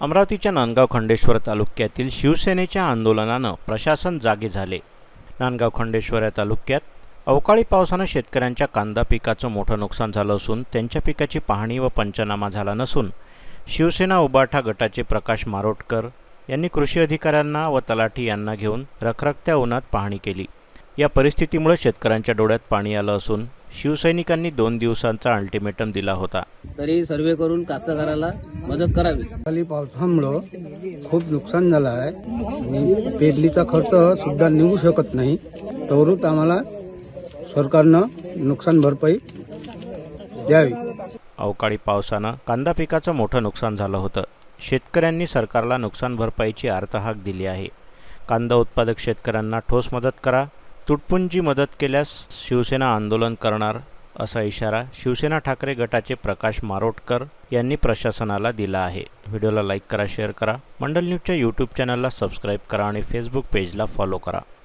अमरावतीच्या नांदगाव खंडेश्वर तालुक्यातील शिवसेनेच्या आंदोलनानं प्रशासन जागे झाले. नांदगाव खंडेश्वर या तालुक्यात अवकाळी पावसानं शेतकऱ्यांच्या कांदा पिकाचं मोठं नुकसान झालं असून त्यांच्या पिकाची पाहणी व पंचनामा झाला नसून शिवसेना उबाठा गटाचे प्रकाश मारोटकर यांनी कृषी अधिकाऱ्यांना व तलाठी यांना घेऊन रखरखत्या उन्हात पाहणी केली. या परिस्थितीमुळे शेतकऱ्यांच्या डोळ्यात पाणी आलं असून शिवसैनिकांनी दोन दिवसांचा अल्टिमेटम दिला होता. तरी सर्वे करून कास्तकाराला मदत करावी. खाली पावसामुळं खूप नुकसान झालं आहे आणि पेरणीचा खर्च सुद्धा निघू शकत नाही. तवरूत आम्हाला सरकारनं नुकसान भरपाई द्यावी. अवकाळी पावसानं कांदा पिकाचं मोठं नुकसान झालं होतं. शेतकऱ्यांनी सरकारला नुकसान भरपाईची आर्तहाक दिली आहे. कांदा उत्पादक शेतकऱ्यांना ठोस मदत करा तुटपुंजी मदत केल्यास शिवसेना आंदोलन करणार असा इशारा शिवसेना ठाकरे गटाचे प्रकाश मारोटकर यांनी प्रशासनाला दिला आहे. व्हिडिओला लाईक करा शेअर करा. मंडल न्यूजच्या यूट्यूब चॅनलला सबस्क्राईब करा आणि फेसबुक पेजला फॉलो करा.